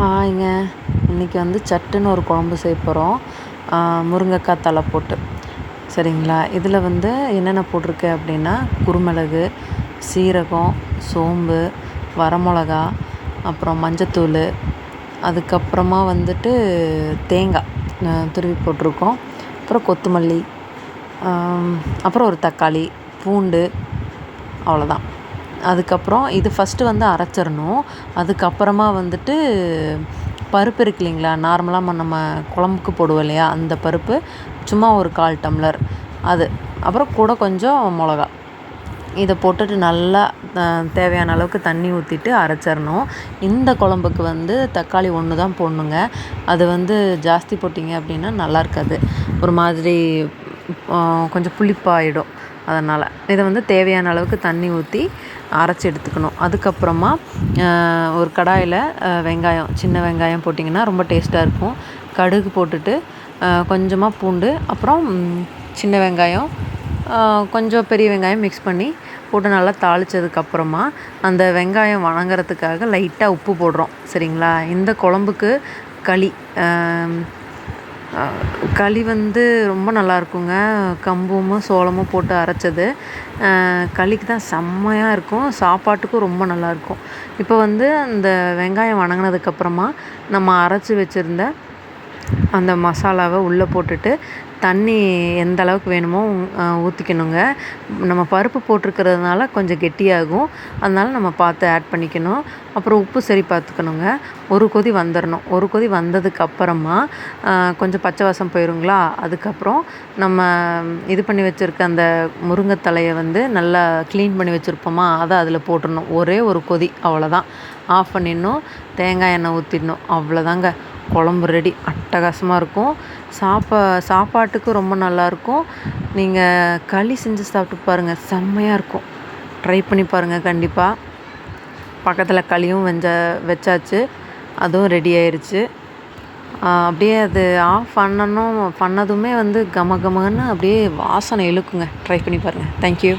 ஹாய்ங்க. இன்றைக்கி வந்து சட்டுன்னு ஒரு குழம்பு செய்ய போகிறோம் முருங்கைக்காய் தழை போட்டு. சரிங்களா? இதில் வந்து என்னென்ன போட்டிருக்கு அப்படின்னா குருமிளகு சீரகம் சோம்பு வரமிளகா அப்புறம் மஞ்சத்தூள் அதுக்கப்புறமா வந்துட்டு தேங்காய் துருவி போட்டிருக்கோம். அப்புறம் கொத்தமல்லி அப்புறம் ஒரு தக்காளி பூண்டு அவ்வளோதான் அதுக்கப்புறம் இது ஃபஸ்ட்டு வந்து அரைச்சிடணும். அதுக்கப்புறமா வந்துட்டு பருப்பு இருக்கு இல்லைங்களா? நார்மலாக நம்ம குழம்புக்கு போடுவோம் இல்லையா? அந்த பருப்பு. சும்மா ஒரு கால் டம்ளர். அது. அப்புறம் கூட கொஞ்சம் மிளகா. இதை போட்டுட்டு நல்லா தேவையான அளவுக்கு தண்ணி ஊற்றிட்டு அரைச்சிடணும். இந்த குழம்புக்கு வந்து தக்காளி ஒன்று தான் போடணுங்க. அது வந்து ஜாஸ்தி போட்டிங்க அப்படின்னா நல்லா இருக்காது. ஒரு மாதிரி கொஞ்சம் புளிப்பாயிடும். அதனால் இதை வந்து தேவையான அளவுக்கு தண்ணி ஊற்றி அரைச்சி எடுத்துக்கணும். அதுக்கப்புறமா ஒரு கடாயில் வெங்காயம் சின்ன வெங்காயம் போட்டிங்கன்னா ரொம்ப டேஸ்ட்டாக இருக்கும். கடுகு போட்டுட்டு கொஞ்சமாக பூண்டு அப்புறம் சின்ன வெங்காயம் கொஞ்சம் பெரிய வெங்காயம் மிக்ஸ் பண்ணி போட்டு நல்லா தாளித்ததுக்கப்புறமா அந்த வெங்காயம் வணங்குறதுக்காக லைட்டாக உப்பு போடுறோம். சரிங்களா? இந்த குழம்புக்கு களி களி வந்து ரொம்ப நல்லாயிருக்குங்க. கம்பும் சோளமும் போட்டு அரைச்சது. களிக்கு தான் செம்மையாக இருக்கும். சாப்பாட்டுக்கும் ரொம்ப நல்லாயிருக்கும். இப்போ வந்து அந்த வெங்காயம் வணங்கினதுக்கப்புறமா நம்ம அரைச்சி வச்சுருந்த அந்த மசாலாவை உள்ளே போட்டுட்டு தண்ணி எந்த அளவுக்கு வேணுமோ ஊற்றிக்கணுங்க நம்ம பருப்பு போட்டிருக்கிறதுனால கொஞ்சம் கெட்டியாகும். அதனால் நம்ம பார்த்து ஆட் பண்ணிக்கணும். அப்புறம் உப்பு சரி பார்த்துக்கணுங்க. ஒரு கொதி வந்துடணும் ஒரு கொதி வந்ததுக்கு அப்புறமா கொஞ்சம் பச்சை வாசம் போயிருங்களா? அதுக்கப்புறம் நம்ம இது பண்ணி வச்சுருக்க அந்த முருங்கைத்தலையை வந்து நல்லா க்ளீன் பண்ணி வச்சுருப்போமா? அதை அதில் போட்டுடணும். ஒரே ஒரு கொதி. அவ்வளோதான். ஆஃப் பண்ணிடணும். தேங்காய் எண்ணெய் ஊற்றிடணும் அவ்வளோதாங்க. குழம்பு ரெடி. அட்டகாசமாக இருக்கும். சாப்பா சாப்பாட்டுக்கு ரொம்ப நல்லாயிருக்கும். நீங்கள் களி செஞ்சு சாப்பிட்டு பாருங்கள் செம்மையாக இருக்கும். ட்ரை பண்ணி பாருங்கள் கண்டிப்பாக பக்கத்தில் களியும் வெஞ்ச வச்சாச்சு. அதுவும் ரெடி ஆயிடுச்சு அப்படியே அது ஆஃப் பண்ணணும் பண்ணதுமே வந்து கம கமன்னு அப்படியே வாசனை இழுக்குங்க. ட்ரை பண்ணி பாருங்கள் தேங்க்யூ